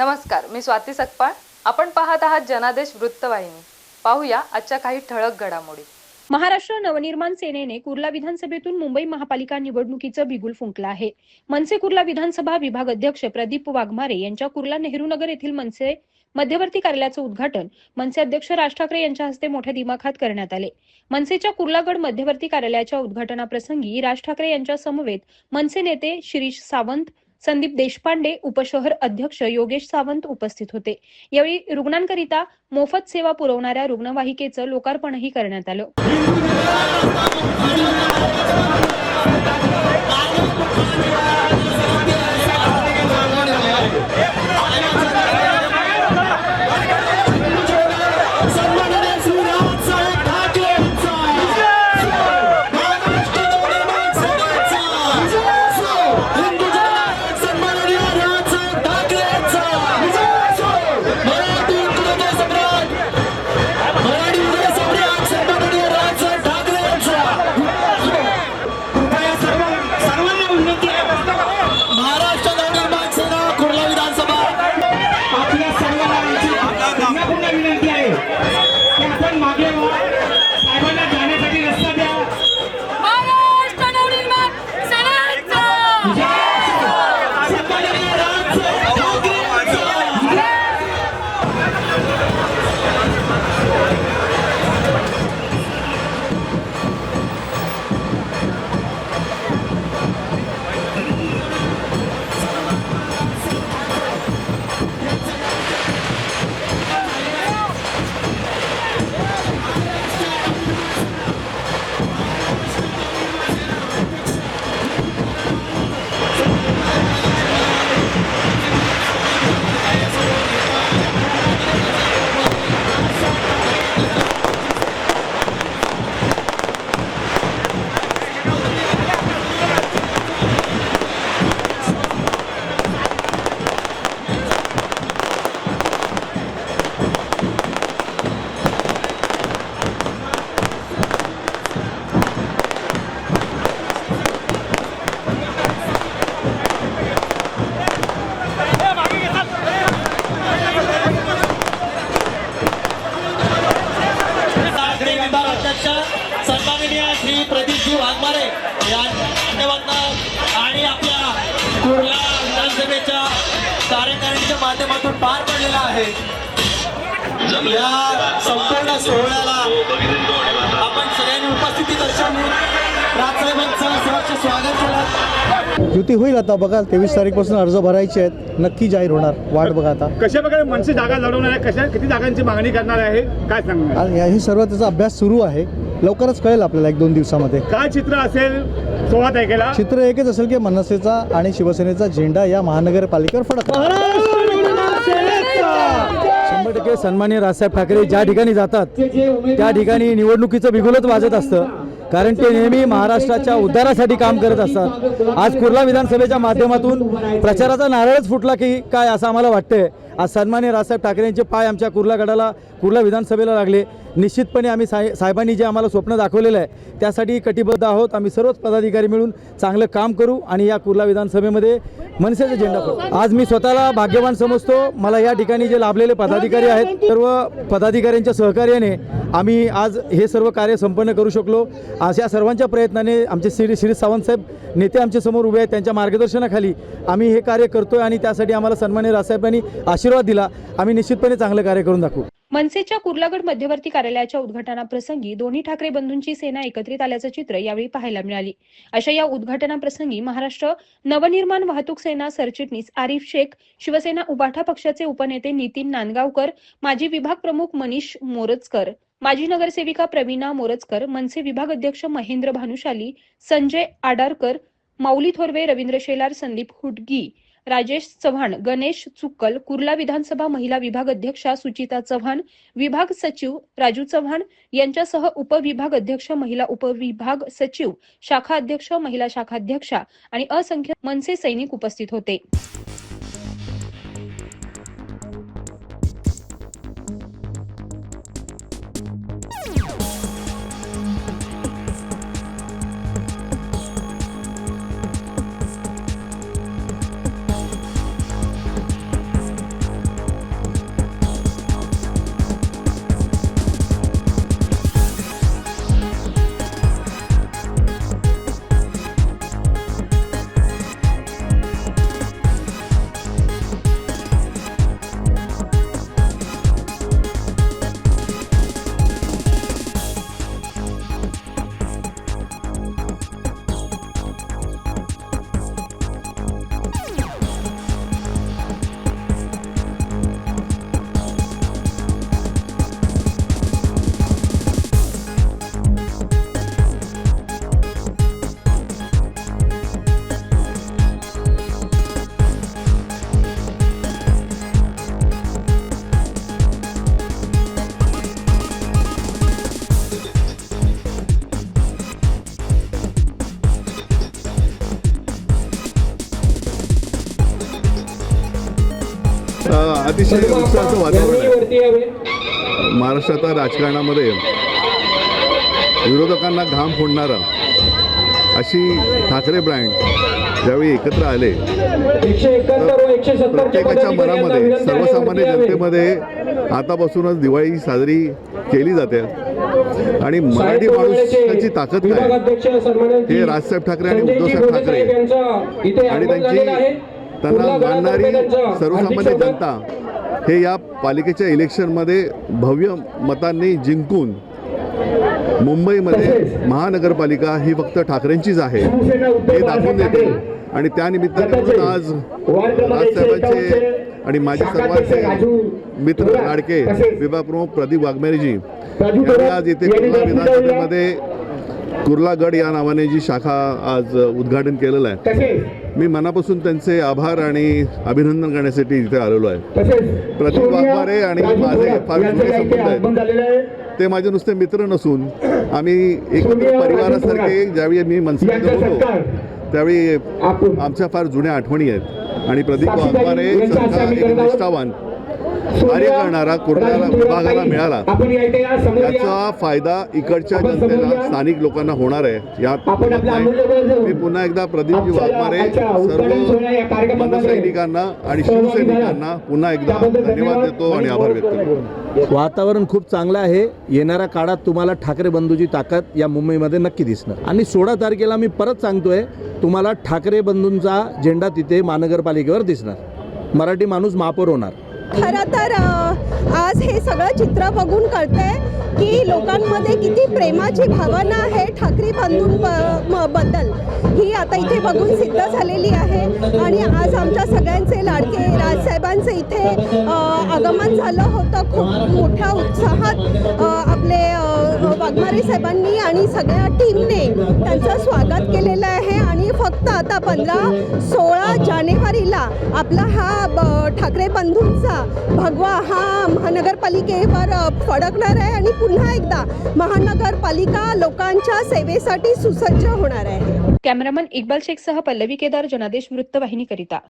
नमस्कार मी स्वाती सकपाळ. आपण पाहत आहात जनादेश वृत्तवाहिनी. पाहूया आजच्या काही ठळक घडामोडी. महाराष्ट्र नवनिर्माण सेनेने कुर्ला विधानसभेतून मुंबई महापालिका निवडणुकीचं बिगुल फुंकलं आहे. मनसे कुर्ला विधानसभा विभाग अध्यक्ष प्रदीप वाघमारे यांच्या कुर्ला नेहरू नगर येथील मनसे मध्यवर्ती कार्यालयाचं उद्घाटन मनसे अध्यक्ष राज ठाकरे यांच्या हस्ते मोठ्या दिमाखात करण्यात आले. मनसेच्या कुर्लागड मध्यवर्ती कार्यालयाच्या उद्घाटनाप्रसंगी राज ठाकरे यांच्या समवेत मनसे नेते शिरीष सावंत संदीप देशपांडे उपशहर अध्यक्ष योगेश सावंत उपस्थित होते. यावेळी रुग्णांकरिता मोफत सेवा पुरवणाऱ्या रुग्णवाहिकेचं लोकार्पणही करण्यात आलं. की आपण श्री प्रदीपजी वाघमारे या आणि आपल्या कुर्ला विधानसभेच्या कार्यकारिणीच्या माध्यमातून पार पडलेला आहे. या संपूर्ण सोहळ्याला आपण सगळ्यांनी उपस्थिती केलं युती होईल आता बघा तेवीस तारीखपासून अर्ज भरायचे आहेत. नक्की जाहीर होणार. वाट बघा आता. कशा प्रकारे मनसे जागा लढवणार आहे? कशा किती जागांची मागणी करणार आहे? काय सांगणार? हे सर्व त्याचा अभ्यास सुरू आहे. लवकरच कळेल आपल्याला एक दोन दिवसामध्ये. काय चित्र असेल सोळा तारखेला? चित्र एकच असेल की मनसेचा आणि शिवसेनेचा झेंडा या महानगरपालिकेवर फडकला शंभर टक्के सन्मान्य राजसाहेब ठाकरे ज्या ठिकाणी जातात त्या ठिकाणी निवडणुकीचं बिगुलच वाजत असतं. कारण ते नेहमी महाराष्ट्राच्या उद्धारासाठी काम करत असतात. आज कुर्ला विधानसभेच्या माध्यमातून प्रचाराचा नारळच फुटला की काय असं आम्हाला वाटतंय. आज सन्मान्य राजसाहेब ठाकरेंचे पाय आमच्या कुर्ला गडाला कुर्ला विधानसभेला लागले. निश्चितपणे आम्ही साहे साहेबांनी जे आम्हाला स्वप्न दाखवलेलं आहे त्यासाठी कटिबद्ध आहोत. आम्ही सर्वच पदाधिकारी मिळून चांगलं काम करू आणि या कुर्ला विधानसभेमध्ये मनसेचा झेंडा फडकवू. आज मी स्वतःला भाग्यवान समजतो. मला या ठिकाणी जे लाभलेले पदाधिकारी आहेत सर्व पदाधिकाऱ्यांच्या सहकार्याने आम्ही आज हे सर्व कार्य संपन्न करू शकलो. अशा सर्वांच्या प्रयत्नाने आमचे श्री श्री सावंतसाहेब नेते आमच्यासमोर उभे आहेत त्यांच्या मार्गदर्शनाखाली आम्ही हे कार्य करतोय आणि त्यासाठी आम्हाला सन्मान्य रासाहेबांनी आशीर्वाद दिला. आम्ही निश्चितपणे चांगलं कार्य करून दाखवू. मनसेच्या कुर्लागड मध्यवर्ती कार्यालयाच्या उद्घाटनाप्रसंगी दोन्ही ठाकरे बंधूंची सेना एकत्रित आल्याचं चित्र यावेळी पाहायला मिळाली. अशा या उद्घाटनाप्रसंगी महाराष्ट्र नवनिर्माण वाहतूक सेना सरचिटणीस आरिफ शेख शिवसेना उबाठा पक्षाचे उपनेते नितीन नांदगावकर माजी विभाग प्रमुख मनीष मोरजकर माजी नगरसेविका प्रवीणा मोरजकर मनसे विभाग अध्यक्ष महेंद्र भानुशाली संजय आडारकर माऊली थोरवे रवींद्र शेलार संदीप हुडगी राजेश चव्हाण गणेश चुक्कल कुर्ला विधानसभा महिला विभाग अध्यक्षा सुचिता चव्हाण विभाग सचिव राजू चव्हाण यांच्यासह उपविभाग अध्यक्ष महिला उपविभाग सचिव शाखा अध्यक्ष महिला शाखा अध्यक्षा आणि असंख्य मनसे सैनिक उपस्थित होते. अतिशय उत्साहाचं वातावरण आहे. महाराष्ट्राच्या राजकारणामध्ये विरोधकांना घाम फोडणारा अशी ठाकरे ब्रँड ज्यावेळी एकत्र आले प्रत्येकाच्या मनामध्ये सर्वसामान्य जनतेमध्ये आतापासूनच दिवाळी साजरी केली जाते. आणि मराठी माणूसाची ताकद काय? हे राजसाहेब ठाकरे आणि उद्धवसाहेब ठाकरे आणि त्यांची त्यांना मानणारी सर्वसामान्य जनता हे या पालिकेच्या इलेक्शनमध्ये भव्य मतांनी जिंकून मुंबईमध्ये महानगरपालिका ही फक्त ठाकरेंचीच आहे. हे दाखवून देते. आणि त्या निमित्ताने म्हणून आज राजसाहेबांचे आणि माझे सर्वांचे मित्र लाडके विभाग प्रमुख प्रदीप वाघमेरेजी यांनी आज कुर्ला विधानसभेमध्ये कुर्लागड या नावाने जी शाखा आज उद्घाटन केलेलं आहे मी मनापासून त्यांचे आभार आणि अभिनंदन करण्यासाठी इथे आलेलो आहे प्रदीप वाघमारे आणि माझे फार जुने संबंध आहेत. ते माझे नुसते मित्र नसून आम्ही एकत्र परिवारासारखे ज्यावेळी मी मनसेमध्ये होतो त्यावेळी आमच्या फार जुन्या आठवणी आहेत आणि प्रदीप वाघमारे एक. निष्ठावान कार्य करणारा कुर्ल्याला विभागाला मिळाला. आपण या इथे या समोर या. याचा फायदा इकडच्या जनतेला. स्थानिक लोकांना होणार आहे. यात मी पुन्हा एकदा प्रदीपजी वाघमारे सर्व मनसैनिकांना आणि शिवसैनिकांना. पुन्हा एकदा धन्यवाद देतो आणि आभार व्यक्त करतो. वातावरण खूप चांगलं आहे. येणाऱ्या काळात तुम्हाला ठाकरे बंधूची ताकद या मुंबईमध्ये नक्की दिसणार. आणि सोळा तारखेला मी परत सांगतोय तुम्हाला ठाकरे बंधूंचा झेंडा तिथे महानगरपालिकेवर दिसणार. मराठी माणूस महापौर होणार. खरं तर आज हे सगळं चित्र बघून कळतंय की लोकांमध्ये किती प्रेमाची भावना आहे ठाकरे बंधूंबद्दल ही आता इथे बघून सिद्ध झालेली आहे. आणि आज आमच्या सगळ्यांचे लाडके राजसाहेबांचं इथे आगमन झालं होतं. खूप मोठ्या उत्साहात आपले वाघमारे साहेबांनी आणि सगळ्या टीमने त्यांचं स्वागत केलेलं आहे. आणि फक्त आता पंधरा सोळा जानेवारीला आपला हा ठाकरे बंधूंचा. भगवा हा महानगरपालिकेवर फडकणार आहे आणि पुन्हा एकदा महानगरपालिका लोकांच्या सेवेसाठी सुसज्ज होणार आहे. कॅमेरामन इक्बाल शेखसह पल्लवी केदार जनादेश वृत्तवाहिनीकरिता.